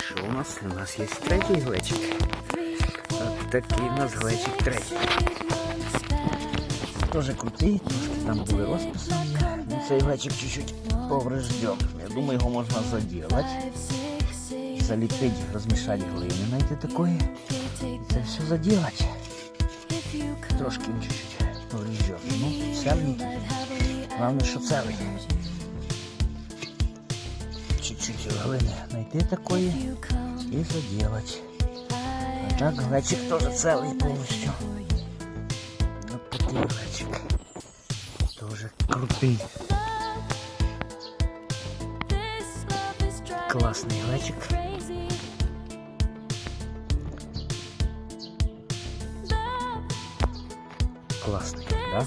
Що у нас? У нас є третій глечик. От такий у нас глечик третій. Тоже крутий, трошки там були розписи. Ну, Цей глечик чуть-чуть поврежден. Я думаю, його можна заділати. Заліпити, розмішати глини, знайти такої. Це все заділати. Трошки чуть-чуть поврежден. Ну, цельний. Главное, що целый. Чуть-чуть глини знайти такої і заділати. А так глечик теж целий повністю. От такий глечик. Тоже крутий. Класний глечик. Класний, да?